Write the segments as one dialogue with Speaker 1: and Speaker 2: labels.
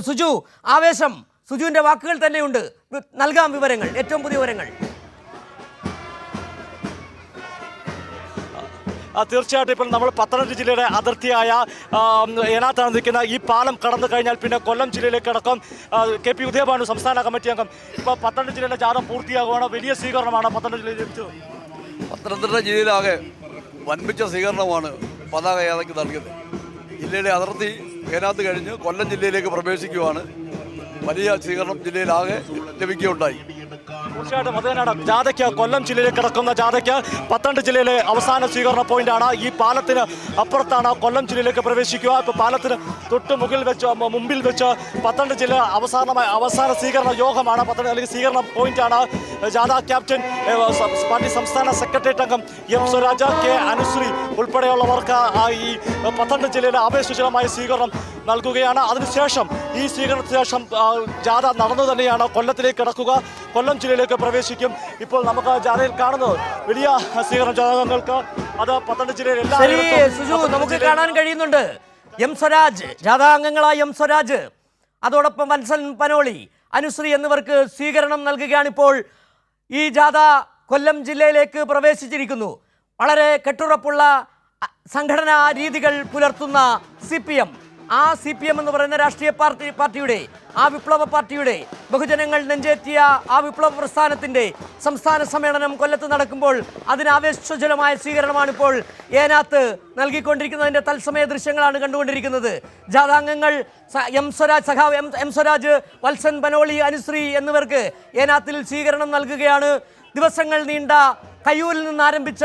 Speaker 1: സുജു ആവേശം. സുജുവിന്റെ വാക്കുകൾ തന്നെയുണ്ട്. നൽകാം വിവരങ്ങൾ ഏറ്റവും പുതിയ വിവരങ്ങൾ.
Speaker 2: ആ, തീർച്ചയായിട്ടും ഇപ്പോൾ നമ്മൾ പത്തനംതിട്ട ജില്ലയുടെ അതിർത്തിയായ ഏനാത്താണ് നിൽക്കുന്ന ഈ പാലം കടന്നു കഴിഞ്ഞാൽ പിന്നെ കൊല്ലം ജില്ലയിലേക്ക് അടക്കം കെ പി ഉദയഭാനു സംസ്ഥാന കമ്മിറ്റി അംഗം. ഇപ്പോൾ പത്തനംതിട്ട ജില്ലയിലെ ജാഥ പൂർത്തിയാകുകയാണ് വലിയ സ്വീകരണമാണ് പത്തനംതിട്ട ജില്ലയിൽ ലഭിച്ചത്.
Speaker 3: പത്തനംതിട്ട ജില്ലയിലാകെ വൻപിച്ച സ്വീകരണമാണ് പതാക യാത്രയ്ക്ക് നൽകിയത്. ജില്ലയിലെ അതിർത്തി ഏനാത്ത് കഴിഞ്ഞ് കൊല്ലം ജില്ലയിലേക്ക് പ്രവേശിക്കുവാണ്. വലിയ സ്വീകരണം ജില്ലയിലാകെ ലഭിക്കുകയുണ്ടായി.
Speaker 2: തീർച്ചയായിട്ടും അത് ജാഥയ്ക്ക് കൊല്ലം ജില്ലയിലേക്ക് കിടക്കുന്ന ജാഥയ്ക്ക് പത്തനംതിട്ട ജില്ലയിലെ അവസാന സ്വീകരണ പോയിന്റാണ് ഈ പാലത്തിന് അപ്പുറത്താണ് കൊല്ലം ജില്ലയിലേക്ക് പ്രവേശിക്കുക. ഇപ്പോൾ പാലത്തിന് തൊട്ട് മുകളിൽ വെച്ച് മുമ്പിൽ വെച്ച് പത്തനംതിട്ട ജില്ല അവസാനമായ അവസാന സ്വീകരണ യോഗമാണ്. പത്തനംതിട്ട അല്ലെങ്കിൽ സ്വീകരണ പോയിന്റാണ് ജാഥ ക്യാപ്റ്റൻ പാർട്ടി സംസ്ഥാന സെക്രട്ടേറിയറ്റ് അംഗം എം സ്വരാജ് കെ അനുശ്രീ ഉൾപ്പെടെയുള്ളവർക്ക് ഈ പത്തനംതിട്ട ജില്ലയിലെ ആവേശജനമായ സ്വീകരണം നൽകുകയാണ്. അതിനുശേഷം ഈ സ്വീകരണത്തിന് ശേഷം ജാഥ നടന്നു തന്നെയാണ് കൊല്ലത്തിലേക്ക് കിടക്കുക. കൊല്ലം ജില്ലയിലേക്ക് പ്രവേശിക്കും. ഇപ്പോൾ നമുക്ക് ജാഥയിൽ കാണുന്നത് വലിയ സ്വീകരണം ജാഥകങ്ങൾക്ക് അത് പത്തനംതിട്ട ജില്ലയിൽ എല്ലാ
Speaker 1: ശരി സുജു നമുക്ക് കാണാൻ കഴിയുന്നുണ്ട്. എം സ്വരാജ് ജാഥാംഗങ്ങളായ എം സ്വരാജ്. അതോടൊപ്പം വത്സൻ പനോളി അനുശ്രീ എന്നിവർക്ക് സ്വീകരണം നൽകുകയാണിപ്പോൾ ഈ ജാഥ കൊല്ലം ജില്ലയിലേക്ക് പ്രവേശിച്ചിരിക്കുന്നു. വളരെ കെട്ടുറപ്പുള്ള സംഘടനാ രീതികൾ പുലർത്തുന്ന സി പി എം. ആ സി പി എം എന്ന് പറയുന്ന രാഷ്ട്രീയ പാർട്ടി പാർട്ടിയുടെ ആ വിപ്ലവ പാർട്ടിയുടെ ബഹുജനങ്ങൾ നെഞ്ചേറ്റിയ ആ വിപ്ലവ പ്രസ്ഥാനത്തിന്റെ സംസ്ഥാന സമ്മേളനം കൊല്ലത്ത് നടക്കുമ്പോൾ അതിന് ആവേശോജ്വലമായ സ്വീകരണമാണ് ഇപ്പോൾ ഏനാത്ത് നൽകിക്കൊണ്ടിരിക്കുന്നതിന്റെ തത്സമയ ദൃശ്യങ്ങളാണ് കണ്ടുകൊണ്ടിരിക്കുന്നത്. ജാഥാംഗങ്ങൾ എം സ്വരാജ് സഖാവ് എം എം സ്വരാജ് വത്സൻ ബനോളി അനുശ്രീ എന്നിവർക്ക് ഏനാത്തിൽ സ്വീകരണം നൽകുകയാണ്. ദിവസങ്ങൾ നീണ്ട കയ്യൂരിൽ നിന്ന് ആരംഭിച്ച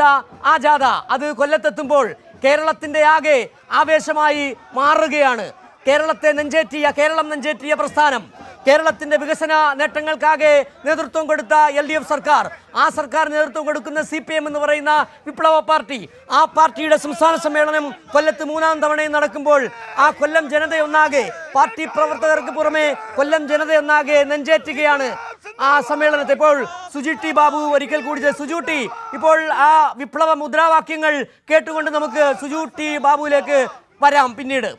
Speaker 1: ആ ജാഥ അത് കൊല്ലത്തെത്തുമ്പോൾ കേരളത്തിന്റെ ആകെ ആവേശമായി മാറുകയാണ്. കേരളത്തെ നെഞ്ചേറ്റിയ കേരളം നെഞ്ചേറ്റിയ പ്രസ്ഥാനം. കേരളത്തിന്റെ വികസന നേട്ടങ്ങൾക്കാകെ നേതൃത്വം കൊടുത്ത എൽ ഡി എഫ് സർക്കാർ. ആ സർക്കാർ നേതൃത്വം കൊടുക്കുന്ന സി പി എം എന്ന് പറയുന്ന വിപ്ലവ പാർട്ടി. ആ പാർട്ടിയുടെ സംസ്ഥാന സമ്മേളനം കൊല്ലത്ത് മൂന്നാം തവണയും നടക്കുമ്പോൾ ആ കൊല്ലം ജനതയൊന്നാകെ പാർട്ടി പ്രവർത്തകർക്ക് പുറമെ കൊല്ലം ജനതയൊന്നാകെ നെഞ്ചേറ്റുകയാണ്. ആ സമ്മേളനത്തെ ഇപ്പോൾ സുജി ടി ബാബു ഒരിക്കൽ കൂടി സുജൂട്ടി ഇപ്പോൾ ആ വിപ്ലവ മുദ്രാവാക്യങ്ങൾ കേട്ടുകൊണ്ട് നമുക്ക് സുജു ടി ബാബുവിലേക്ക് വരാം പിന്നീട്.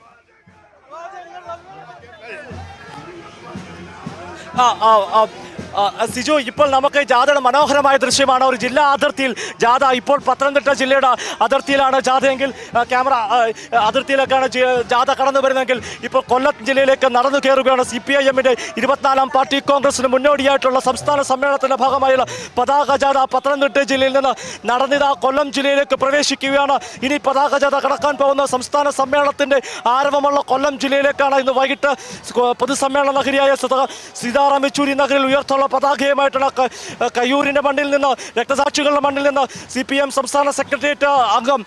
Speaker 2: ആ, ആ, ആ, ആ, സിജു ഇപ്പോൾ നമുക്ക് ജാഥയുടെ മനോഹരമായ ദൃശ്യമാണ്. ഒരു ജില്ലാ അതിർത്തിയിൽ ജാഥ ഇപ്പോൾ പത്തനംതിട്ട ജില്ലയുടെ അതിർത്തിയിലാണ് ജാഥയെങ്കിൽ ക്യാമറ അതിർത്തിയിലേക്കാണ് ജാഥ കടന്നു വരുന്നതെങ്കിൽ ഇപ്പോൾ കൊല്ലം ജില്ലയിലേക്ക് നടന്നു കയറുകയാണ് സി പി ഐ എമ്മിന്റെ ഇരുപത്തിനാലാം പാർട്ടി കോൺഗ്രസിന് മുന്നോടിയായിട്ടുള്ള സംസ്ഥാന സമ്മേളനത്തിന്റെ ഭാഗമായുള്ള പതാക ജാഥ പത്തനംതിട്ട ജില്ലയിൽ നിന്ന് നടന്നിത കൊല്ലം ജില്ലയിലേക്ക് പ്രവേശിക്കുകയാണ്. ഇനി പതാക ജാഥ കടക്കാൻ പോകുന്ന സംസ്ഥാന സമ്മേളനത്തിന്റെ ആരംഭമുള്ള കൊല്ലം ജില്ലയിലേക്കാണ് ഇന്ന് വൈകിട്ട് പൊതുസമ്മേളന നഗരിയായ സീതാ- സീതാറാം യെച്ചൂരി നഗറിൽ ഉയർത്തുള്ള പതാകയുമായിട്ടുള്ള പതാകയുമായിട്ടാണ് കയ്യൂരിന്റെ മണ്ണിൽ നിന്ന് രക്തസാക്ഷികളുടെ മണ്ണിൽ നിന്ന് സി പി എം സംസ്ഥാന സെക്രട്ടേറിയറ്റ് അംഗം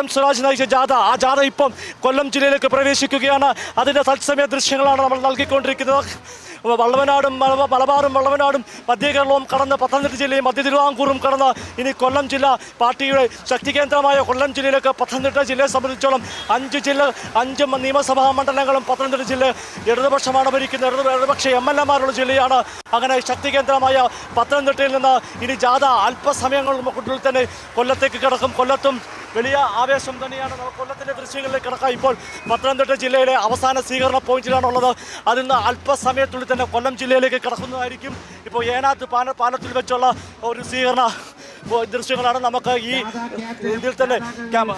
Speaker 2: എം സുരാജ് നയിച്ച ജാഥ. ആ ജാഥ ഇപ്പം കൊല്ലം ജില്ലയിലേക്ക് പ്രവേശിക്കുകയാണ്. അതിന്റെ തത്സമയ ദൃശ്യങ്ങളാണ് നമ്മൾ നൽകിക്കൊണ്ടിരിക്കുന്നത്. വള്ളവനാടും മലബ- മലബാറും വള്ളവനാടും മധ്യ കേരളവും കടന്ന് പത്തനംതിട്ട ജില്ലയും മധ്യ തിരുവിതാംകൂറും കടന്ന് ഇനി കൊല്ലം ജില്ല പാർട്ടിയുടെ ശക്തി കേന്ദ്രമായ കൊല്ലം ജില്ലയിലേക്ക് പത്തനംതിട്ട ജില്ലയെ സംബന്ധിച്ചോളം അഞ്ച് ജില്ല അഞ്ച് നിയമസഭാ മണ്ഡലങ്ങളും പത്തനംതിട്ട ജില്ല ഇടതുപക്ഷമാണ് ഭരിക്കുന്ന ഇടതു ഇടതുപക്ഷ എം എൽ എമാരുള്ള ജില്ലയാണ് അങ്ങനെ ശക്തി കേന്ദ്രമായ പത്തനംതിട്ടയിൽ നിന്ന് ഇനി ജാഥ അല്പസമയങ്ങൾക്കുള്ളിൽ തന്നെ കൊല്ലത്തേക്ക് കിടക്കും. കൊല്ലത്തും വലിയ ആവേശം തന്നെയാണ് നമുക്ക് കൊല്ലത്തിന്റെ ദൃശ്യങ്ങളിലേക്ക് കിടക്കാം. ഇപ്പോൾ പത്തനംതിട്ട ജില്ലയിലെ അവസാന സ്വീകരണ പോയിന്റിലാണുള്ളത്. അതിൽ നിന്ന് അല്പസമയത്തുള്ളിൽ തന്നെ കൊല്ലം ജില്ലയിലേക്ക് കിടക്കുന്നതായിരിക്കും. ഇപ്പോൾ ഏനാത്ത് പാല പാലത്തിൽ വെച്ചുള്ള ഒരു സ്വീകരണ ദൃശ്യങ്ങളാണ് നമുക്ക് ഈ ഇതിൽ തന്നെ ക്യാമ-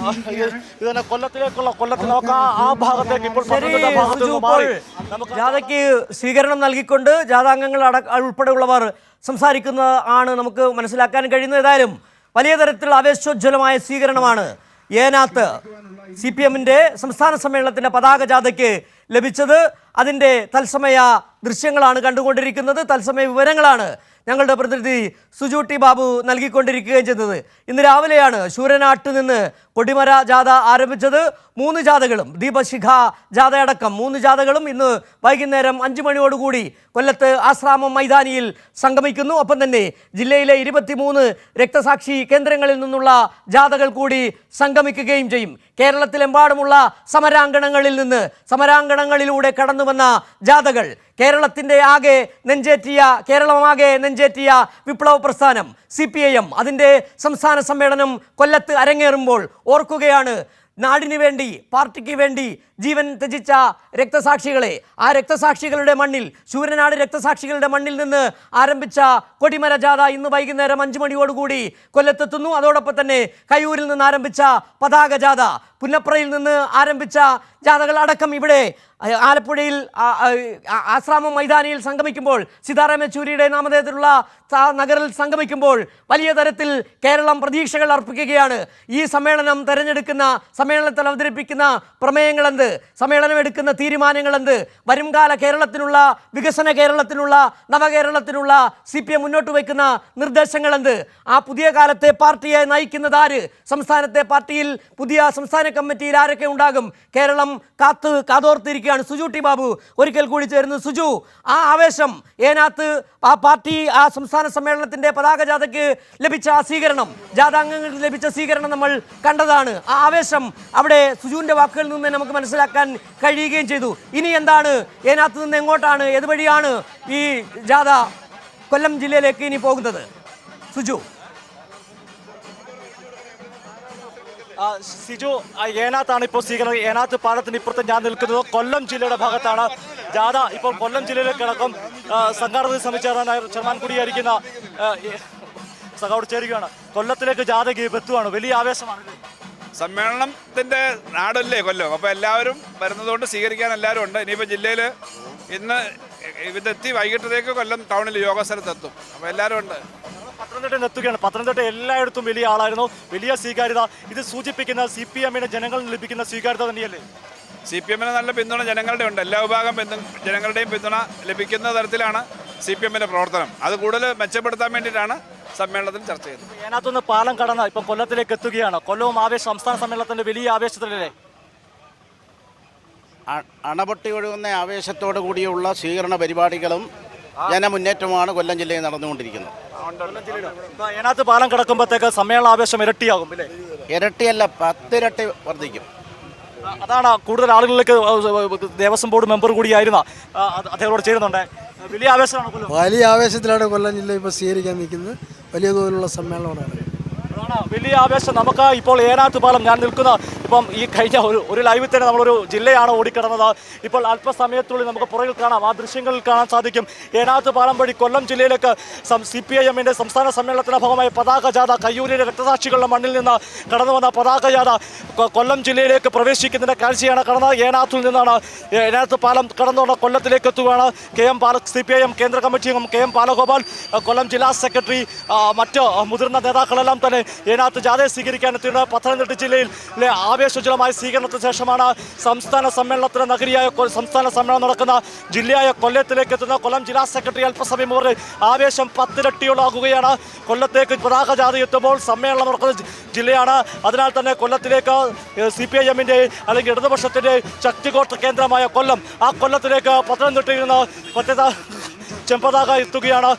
Speaker 2: ഇത് തന്നെ കൊല്ലത്തിലേക്കുള്ള കൊല്ലത്തിൽ നമുക്ക് ആ- ഭാഗത്തേക്ക് ഇപ്പോൾ
Speaker 1: ജാഥയ്ക്ക് സ്വീകരണം നൽകിക്കൊണ്ട് ജാഥാംഗങ്ങൾ അട ഉൾപ്പെടെയുള്ളവർ സംസാരിക്കുന്ന ആണ് നമുക്ക് മനസ്സിലാക്കാൻ കഴിയുന്നത്. ഏതായാലും വലിയ തരത്തിലുള്ള ആവേശോജ്വലമായ സ്വീകരണമാണ്. ഏനാത്ത് സി പി എമ്മിന്റെ സംസ്ഥാന സമ്മേളനത്തിന്റെ പതാക ജാഥയ്ക്ക് ലഭിച്ചത്. അതിന്റെ തത്സമയ ദൃശ്യങ്ങളാണ് കണ്ടുകൊണ്ടിരിക്കുന്നത്. തത്സമയ വിവരങ്ങളാണ് ഞങ്ങളുടെ പ്രതിനിധി സുജു ടി ബാബു നൽകിക്കൊണ്ടിരിക്കുകയും ചെയ്തത് ഇന്ന് രാവിലെയാണ് ശൂരനാട്ട് നിന്ന് കൊടിമര ജാഥ ആരംഭിച്ചത്. മൂന്ന് ജാഥകളും ദീപശിഖ ജാഥയടക്കം മൂന്ന് ജാഥകളും ഇന്ന് വൈകുന്നേരം അഞ്ചു മണിയോടുകൂടി കൊല്ലത്ത് ആശ്രാമം മൈതാനിയിൽ സംഗമിക്കുന്നു. ഒപ്പം തന്നെ ജില്ലയിലെ ഇരുപത്തിമൂന്ന് രക്തസാക്ഷി കേന്ദ്രങ്ങളിൽ നിന്നുള്ള ജാഥകൾ കൂടി സംഗമിക്കുകയും ചെയ്യും. കേരളത്തിലെമ്പാടുമുള്ള സമരാങ്കണങ്ങളിൽ നിന്ന് സമരാങ്കണങ്ങളിലൂടെ കടന്നു വന്ന ജാഥകൾ. കേരളത്തിന്റെ ആകെ നെഞ്ചേറ്റിയ കേരളമാകെ നെഞ്ചേറ്റിയ വിപ്ലവ പ്രസ്ഥാനം സി പി ഐ എം അതിന്റെ സംസ്ഥാന സമ്മേളനം കൊല്ലത്ത് അരങ്ങേറുമ്പോൾ ഓർക്കുകയാണ് നാടിനു വേണ്ടി പാർട്ടിക്ക് വേണ്ടി ജീവൻ ത്യജിച്ച രക്തസാക്ഷികളെ. ആ രക്തസാക്ഷികളുടെ മണ്ണിൽ ശൂരനാട് രക്തസാക്ഷികളുടെ മണ്ണിൽ നിന്ന് ആരംഭിച്ച കൊടിമര ജാഥ ഇന്ന് വൈകുന്നേരം അഞ്ചു മണിയോടുകൂടി കൊല്ലത്തെത്തുന്നു. അതോടൊപ്പം തന്നെ കയ്യൂരിൽ നിന്ന് ആരംഭിച്ച പതാക ജാഥ. പുന്നപ്രയിൽ നിന്ന് ആരംഭിച്ച ജാഥകൾ അടക്കം ഇവിടെ ആലപ്പുഴയിൽ ആശ്രാമം മൈതാനിയിൽ സംഗമിക്കുമ്പോൾ സീതാറാം യെച്ചൂരിയുടെ നാമധേയത്തിലുള്ള നഗറിൽ സംഗമിക്കുമ്പോൾ വലിയ തരത്തിൽ കേരളം പ്രതീക്ഷകൾ അർപ്പിക്കുകയാണ്. ഈ സമ്മേളനം തെരഞ്ഞെടുക്കുന്ന സമ്മേളനത്തിൽ അവതരിപ്പിക്കുന്ന പ്രമേയങ്ങൾ എന്ത് സമ്മേളനം എടുക്കുന്ന തീരുമാനങ്ങൾ എന്ത് വരുംകാല കേരളത്തിനുള്ള വികസന കേരളത്തിനുള്ള നവകേരളത്തിനുള്ള സി പി എം മുന്നോട്ട് വയ്ക്കുന്ന നിർദ്ദേശങ്ങൾ എന്ത് ആ പുതിയ കാലത്തെ പാർട്ടിയെ നയിക്കുന്നതാര് സംസ്ഥാനത്തെ പാർട്ടിയിൽ പുതിയ സംസ്ഥാന കമ്മിറ്റിയിൽ ആരൊക്കെ ഉണ്ടാകും? കേരളം കാത്ത് കാതോർത്തിരിക്കുകയാണ്. സുജു ടി ബാബു ഒരിക്കൽ കൂടി ചേരുന്നു. സുജു ആ ആവേശം ഏനാത്ത് ആ പാർട്ടി ആ സംസ്ഥാന സമ്മേളനത്തിന്റെ പതാക ജാഥയ്ക്ക് ലഭിച്ച ആ സ്വീകരണം ജാഥാംഗങ്ങൾക്ക് ലഭിച്ച സ്വീകരണം നമ്മൾ കണ്ടതാണ്. ആ ആവേശം അവിടെ സുജുവിന്റെ വാക്കുകളിൽ നിന്ന് നമുക്ക് മനസ്സിലാക്കാൻ കഴിയുകയും ചെയ്തു. ഇനി എന്താണ്? ഏനാത്ത് നിന്ന് എങ്ങോട്ടാണ്? ഏതുവഴിയാണ് ഈ ജാഥ കൊല്ലം ജില്ലയിലേക്ക് ഇനി പോകുന്നത്? സുജു.
Speaker 2: സിജു ഏനാത്താണ് ഇപ്പോൾ സ്വീകരണം ഏനാത്ത് പാലത്തിന് ഇപ്പുറത്ത് ഞാൻ നിൽക്കുന്നത് കൊല്ലം ജില്ലയുടെ ഭാഗത്താണ്. ജാഥ ഇപ്പോൾ കൊല്ലം ജില്ലയിലെ കിടക്കും. ആ, സംഘാടക സമിതി ചെയർമാനായ ചെയർമാൻ കൂടിയായിരിക്കുന്ന സഖാവോട് ചേരുകയാണ്. കൊല്ലത്തിലേക്ക് ജാഥയ്ക്ക് എത്തുവാണ്. വലിയ ആവേശമാണ്
Speaker 4: സമ്മേളനത്തിന്റെ നാടല്ലേ കൊല്ലം? അപ്പോൾ എല്ലാവരും വരുന്നതുകൊണ്ട് സ്വീകരിക്കാൻ എല്ലാവരും ഉണ്ട്. ഇനിയിപ്പോൾ ജില്ലയിൽ ഇന്ന് ഇതെത്തി വൈകിട്ടത്തേക്ക് കൊല്ലം ടൗണിൽ യോഗ സ്ഥലത്തെത്തും അപ്പോൾ എല്ലാവരും ഉണ്ട്.
Speaker 2: പത്തനംതിട്ടയിൽ എത്തുകയാണ് പത്തനംതിട്ട എല്ലായിടത്തും വലിയ ആളായിരുന്നു. വലിയ സ്വീകാര്യത. ഇത് സൂചിപ്പിക്കുന്ന സി പി എമ്മിന് ജനങ്ങളിൽ ലഭിക്കുന്ന സ്വീകാര്യത തന്നെയല്ലേ?
Speaker 4: സി പി എമ്മിന് നല്ല പിന്തുണ ജനങ്ങളുടെ ഉണ്ട്. എല്ലാ വിഭാഗം പിന്തു- ജനങ്ങളുടെയും പിന്തുണ ലഭിക്കുന്ന തരത്തിലാണ് സി പി എമ്മിന്റെ പ്രവർത്തനം. അത് കൂടുതൽ മെച്ചപ്പെടുത്താൻ വേണ്ടിയിട്ടാണ് സമ്മേളനത്തിൽ ചർച്ച ചെയ്തത്
Speaker 2: അതിനകത്തുനിന്ന് പാലം കടന്ന് ഇപ്പം കൊല്ലത്തിലേക്ക് എത്തുകയാണ്. കൊല്ലവും ആവേശ സംസ്ഥാന സമ്മേളനത്തിന്റെ വലിയ ആവേശത്തിലല്ലേ?
Speaker 5: അണപൊട്ടി ഒഴുകുന്ന ആവേശത്തോടു കൂടിയുള്ള സ്വീകരണ പരിപാടികളും ജനമുന്നേറ്റമാണ് കൊല്ലം ജില്ലയിൽ നടന്നുകൊണ്ടിരിക്കുന്നത്.
Speaker 2: ഇപ്പൊ ഏനാത്ത് പാലം കിടക്കുമ്പോഴത്തേക്ക് സമ്മേളന ആവേശം ഇരട്ടിയാകും അല്ലേ
Speaker 5: ഇരട്ടിയല്ല പത്തിരട്ടി വർദ്ധിക്കും.
Speaker 2: ആ, അതാണ് കൂടുതൽ ആളുകളിലേക്ക് ദേവസ്വം ബോർഡ് മെമ്പർ കൂടിയായിരുന്ന അദ്ദേഹത്തോട് ചേരുന്നുണ്ട്. വലിയ ആവേശമാണ് കൊല്ലം?
Speaker 6: വലിയ ആവേശത്തിലാണ് കൊല്ലം ജില്ല ഇപ്പോൾ സ്വീകരിക്കാൻ നിൽക്കുന്നത്. വലിയ തോതിലുള്ള സമ്മേളനമാണ്.
Speaker 2: അതാണ് വലിയ ആവേശം. നമുക്ക് ഇപ്പോൾ ഏനാത്ത് പാലം ഞാൻ നിൽക്കുന്ന ഇപ്പം ഈ കഴിഞ്ഞ ഒരു ഒരു ലൈവിൽ തന്നെ നമ്മളൊരു ജില്ലയാണ് ഓടിക്കിടന്നത്. ഇപ്പോൾ അല്പസമയത്തുള്ളിൽ നമുക്ക് പുറകിൽ കാണാം. ആ ദൃശ്യങ്ങളിൽ കാണാൻ സാധിക്കും. ഏനാത്ത് പാലം വഴി കൊല്ലം ജില്ലയിലേക്ക് സി പി ഐ എമ്മിന്റെ സംസ്ഥാന സമ്മേളനത്തിന്റെ ഭാഗമായി പതാക ജാഥ കയ്യൂരിലെ രക്തസാക്ഷികളുടെ മണ്ണിൽ നിന്ന് കടന്നു വന്ന പതാക ജാഥ കൊല്ലം ജില്ലയിലേക്ക് പ്രവേശിക്കുന്നതിന്റെ കാഴ്ചയാണ് കടന്നത്. ഏനാത്തിൽ നിന്നാണ് ഏനാത്ത് പാലം കടന്നു വന്ന കൊല്ലത്തിലേക്ക് എത്തുകയാണ്. K M Pala C P I M കേന്ദ്ര കമ്മിറ്റി അംഗം കെ എം ബാലഗോപാൽ കൊല്ലം ജില്ലാ സെക്രട്ടറി മറ്റ് മുതിർന്ന നേതാക്കളെല്ലാം തന്നെ ഏനാത്ത് ജാഥയെ സ്വീകരിക്കാൻ എത്തിയത് പത്തനംതിട്ട ജില്ലയിലെ ആവേശോജ്വലമായ സ്വീകരണത്തിന് ശേഷമാണ് സംസ്ഥാന സമ്മേളനത്തിന് നഗരിയായ സംസ്ഥാന സമ്മേളനം നടക്കുന്ന ജില്ലയായ കൊല്ലത്തിലേക്ക് എത്തുന്ന കൊല്ലം ജില്ലാ സെക്രട്ടറി അല്പസമയം മുമ്പ് ആവേശം പത്തിരട്ടിയോളാകുകയാണ് കൊല്ലത്തേക്ക് പതാക ജാഥ എത്തുമ്പോൾ സമ്മേളനം നടക്കുന്ന ജില്ലയാണ്. അതിനാൽ തന്നെ കൊല്ലത്തിലേക്ക് സി പി ഐ എമ്മിന്റെ അല്ലെങ്കിൽ ഇടതുപക്ഷത്തിന്റെ ശക്തികോട്ട കേന്ദ്രമായ കൊല്ലം ആ കൊല്ലത്തിലേക്ക് പത്തനംതിട്ടയിൽ നിന്ന് പ്രത്യേക ചെമ്പതാക എത്തുകയാണ്.